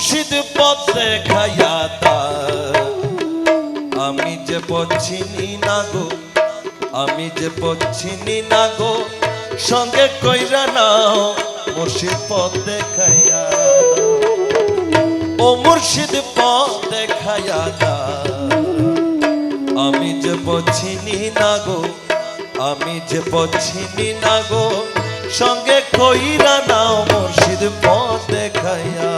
মুর্শিদ পথ দেখাইয়া আমি যে পচ্ছিনি না গো, আমি যে পচ্ছিনি না গো, সঙ্গে কইরা নাও মুর্শিদ পথ দেখাইয়া ও মুর্শিদ পথ দেখাইয়া আমি যে পচ্ছিনি না গো, আমি যে পচ্ছিনি না গো, সঙ্গে কইরা নাও মুর্শিদ পথ দেখাইয়া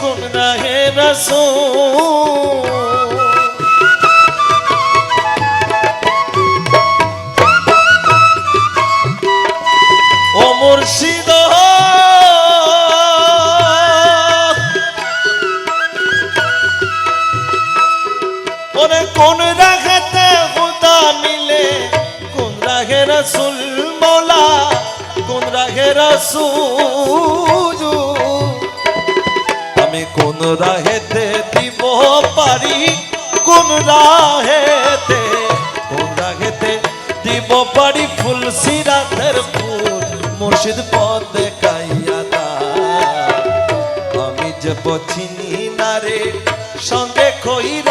কোন রাহে রাসুল মুর্শিদ ওরে কোন রাখাতে খুদা মিলে কোন রাগে রসুল মৌলা কোন রাগে আমি কোন রাহেতে দিব পারি? কোন রাহেতে? কোন রাহেতে দিব পারি? ফুল সিরাতের ফুল মুর্শিদ পদ দেখাইয়া। আমি যে পছিনি না রে, সঙ্গে কইরা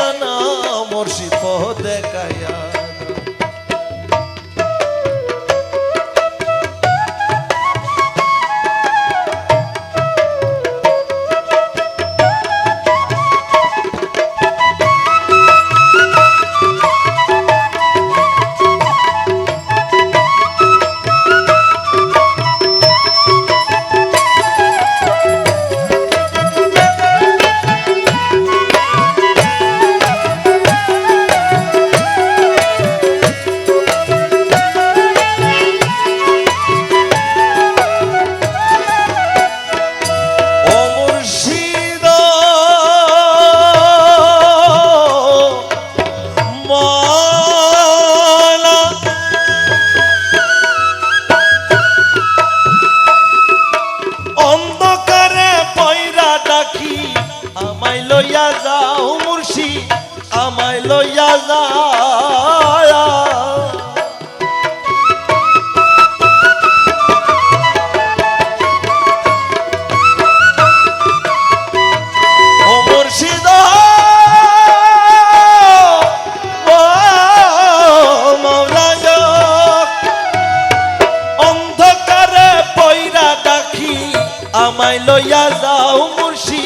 আমায় লইয়া যাও মুর্শি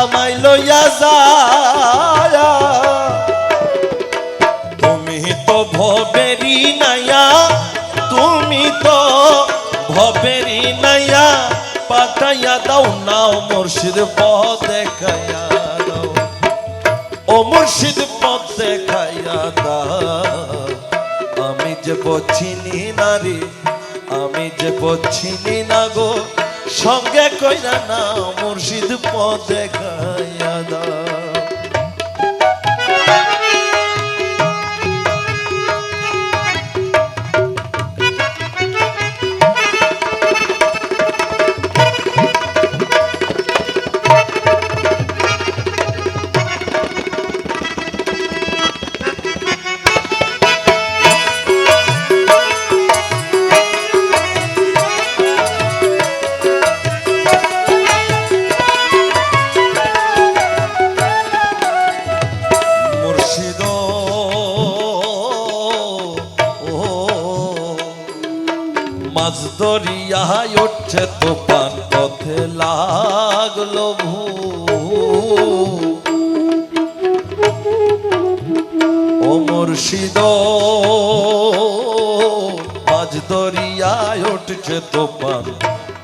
আমায় লইয়া যাও তুমি তো ভবেরি নাইয়া তুমি তো ভবেরি নাইয়া পাঠাইয়া দাও নাও মুর্শিদ পথ দেখাইয়া দাও। ও মুর্শিদ পথ দেখাইয়া দাও। আমি যে পছিনি নারী, আমি যে পছিনি না গো সঙ্গে কইরা না মুর্শিদ পথ দেখাইয়া দাও। মাছ দরিয়ায় উঠছে তুফান, পথে লাগল ভূ ও মুর্শিদ, মাছ দরিয়ায় উঠছে তুফান,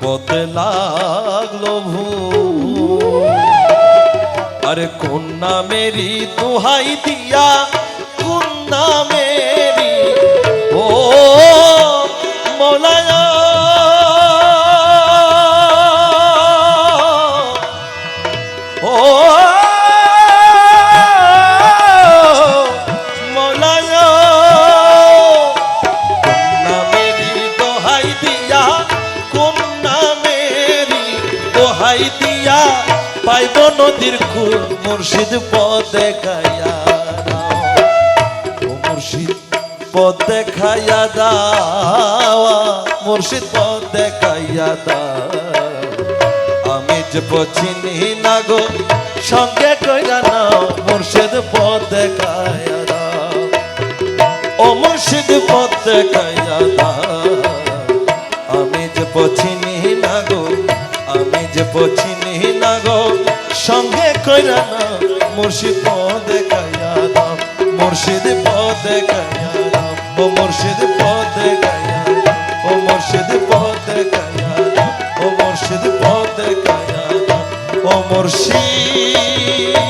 পথে লাগল ভূ আরে কন্যা মেরি দোহাই দিয়া কন্যা মেরি নদীর কুল মুর্শিদ পদে খাইয়া মুর্শিদ পদ দেখাইয়া দাওয়া মুর্শিদ পদ দেখাইয়া দাও। আমি যে পচিনি না গো, সঙ্গে কইরা নাও, মুর্শিদ পদ দেখাইয়া দাও। ও মুর্শিদ পদ দেখাইয়া দাও। আমি যে পচিনি না গো, আমি যে পচিনি না গো সঙ্গে কইরা না মুর্শিদ পদে গায়া দাও মুর্শিদ পদে গায়া দাও ও মুর্শিদ পদে গায়া ও মুর্শিদ পদে গায়া দাও ও মুর্শিদ পদে গায়া দাও ও মুর্শিদ